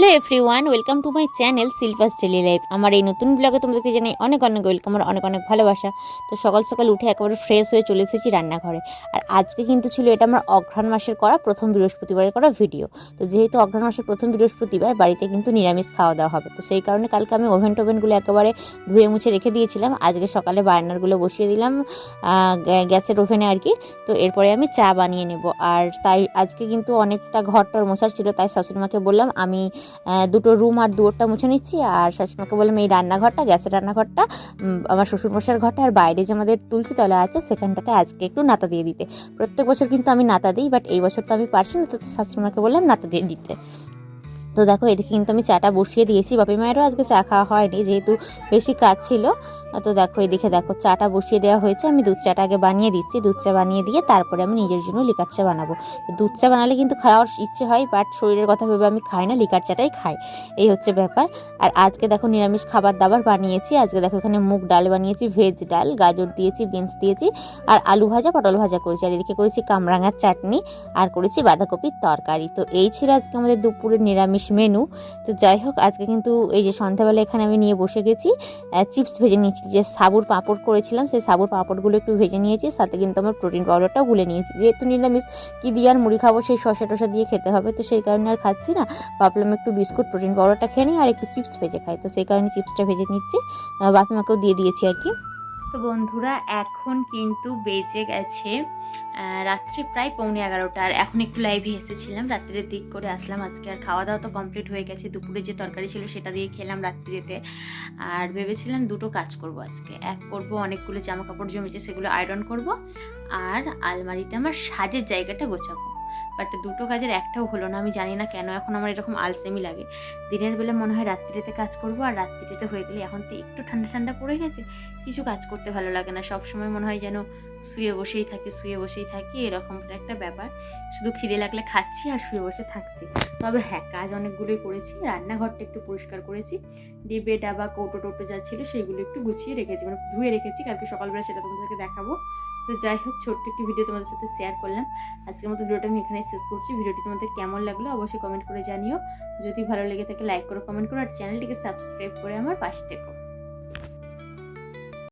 Hello everyone welcome to my channel Silver Daily Life আমার এই নতুন ব্লগে তোমাদেরকে জানাই অনেক অনেক ওয়েলকাম আর অনেক অনেক ভালোবাসা। তো সকাল সকাল উঠে একেবারে ফ্রেশ হয়ে চলে এসেছি রান্নাঘরে। আর আজকে কিন্তু ছিল এটা আমার অঘ্রাণ মাসের করা প্রথম বৃহস্পতিবারের করা ভিডিও তো যেহেতু অঘ্রাণ মাসের প্রথম বৃহস্পতিবার, বাড়িতে কিন্তু নিরামিষ খাওয়া দাওয়া হবে। তো সেই কারণে কালকে আমি ওভেন টোভেনগুলো একেবারে ধুয়ে মুছে রেখে দিয়েছিলাম। আজকে সকালে বার্নারগুলো বসিয়ে দিলাম গ্যাসের ওভেনে আর কি তো এরপরে আমি চা বানিয়ে নেব। আর তাই আজকে কিন্তু অনেকটা ঘরটার মশার ছিল, তাই শাশুড়িমাকে বললাম আমি দুটো রুম আর দুয়ারটা মুছে নিচ্ছি। আর শাশুড়িমাকে বললাম, এই রান্নাঘরটা, গ্যাসের রান্নাঘরটা আমার শ্বশুরমশার ঘরটা আর বাইরে যে আমাদের তুলসী তলা আছে, সেখানটাতে আজকে একটু নাতা দিয়ে দিতে। প্রত্যেক বছর কিন্তু আমি নাতা দিই বাট এই বছর তো আমি পারছি না, তো শাশুড়িমাকে বললাম, নাতা দিয়ে দিতে। তো দেখো, এদিকে কিন্তু আমি চাটা বসিয়ে দিয়েছি। বাপি মায়েরও আজকে চা খাওয়া হয়নি, যেহেতু বেশি কাজ ছিল। তো দেখো, এদিকে দেখো, চাটা বসিয়ে দেওয়া হয়েছে। আমি দুধ চাটা আগে বানিয়ে দিচ্ছি। দুধ চা বানিয়ে দিয়ে তারপরে আমি নিজের জন্য লিকার চা বানাবো। দুধ চা বানালে কিন্তু খাওয়ার ইচ্ছে হয় বাট শরীরের কথা ভেবে আমি খাই না লিকার চাটাই খাই। এই হচ্ছে ব্যাপার। আর আজকে দেখো, নিরামিষ খাবার দাবার বানিয়েছি। আজকে দেখো, এখানে মুগ ডাল বানিয়েছি ভেজ ডাল, গাজর দিয়েছি বিনস দিয়েছি, আর আলু ভাজা, পটল ভাজা করেছি। আর এদিকে করেছি কামরাঙার চাটনি, আর করেছি বাঁধাকপির তরকারি। তো এই ছিল আজকে আমাদের দুপুরের নিরামিষ মেনু তো যাই হোক, আজকে কিন্তু এই যে সন্ধ্যাবেলা এখানে আমি নিয়ে বসে গেছি চিপস ভেজে নিয়েছি। যে সাবুর পাঁপড় করেছিলাম, সেই সাবুর পাঁপড়গুলো একটু ভেজে নিয়েছি, সাথে কিন্তু আমার প্রোটিন পাউডারটাও গুলে নিয়েছি। যেহেতু নিরামিষ, কী দিয়ে আর মুড়ি খাব, সেই শসা টসা দিয়ে খেতে হবে, তো সেই কারণে আর খাচ্ছি না। ভাবলাম একটু বিস্কুট প্রোটিন পাউডারটা খেয়ে নিই, আর একটু চিপস ভেজে খাই। তো সেই কারণে চিপসটা ভেজে নিচ্ছি। বাপি মাকেও দিয়ে দিয়েছি আর কি। তো বন্ধুরা, এখন কিন্তু বেজে গেছে রাত্রি প্রায় পৌনে এগারোটা। আর এখন একটু লাইভে এসেছিলাম রাত্রির দিক করে আসলাম। আজকে আর খাওয়া দাওয়া তো কমপ্লিট হয়ে গেছে। দুপুরে যে তরকারি ছিল সেটা দিয়ে খেলাম রাত্রিতে। আর ভেবেছিলাম দুটো কাজ করব আজকে। এক করব অনেকগুলো জামা কাপড় জমেছে, সেগুলো আয়রন করব। আর আলমারিতে আমার সাজের জায়গাটা গোছাবো। বাট দুটো কাজের একটাও হলো না, আমি জানি না কেন, এখন আমার এরকম আলসেমি লাগে। দিনের বেলা মনে হয় রাত্রিতে কাজ করব আর রাত্রিতে হয়ে গেলে, এখন তো একটু ঠান্ডা ঠান্ডা পড়ে গেছে, কিছু কাজ করতে ভালো লাগে না সব সময় মনে হয় যেন শুয়ে বসেই থাকি, শুয়ে বসেই থাকি, এরকম একটা ব্যাপার। শুধু খিদে লাগলে খাচ্ছি আর শুয়ে বসে থাকছি। তবে হ্যাঁ কাজ অনেকগুলোই করেছি, রান্নাঘরটা একটু পরিষ্কার করেছি, ডিবে, ডাবা কৌটো টোটো যা ছিল সেগুলো একটু গুছিয়ে রেখেছি মানে ধুয়ে রেখেছি, কালকে সকালবেলা সেটা তোমাদেরকে দেখাবো। তো যাই হোক, ছোট্ট একটি ভিডিও তোমাদের সাথে শেয়ার করলাম। আজকের মতো ভিডিওটা আমি এখানে শেষ করছি। ভিডিওটি তোমাদের কেমন লাগল অবশ্যই কমেন্ট করে জানিও। যদি ভালো লেগে থাকে লাইক করো কমেন্ট করো, আর চ্যানেলটিকে সাবস্ক্রাইব করে আমার পাশে থেকো।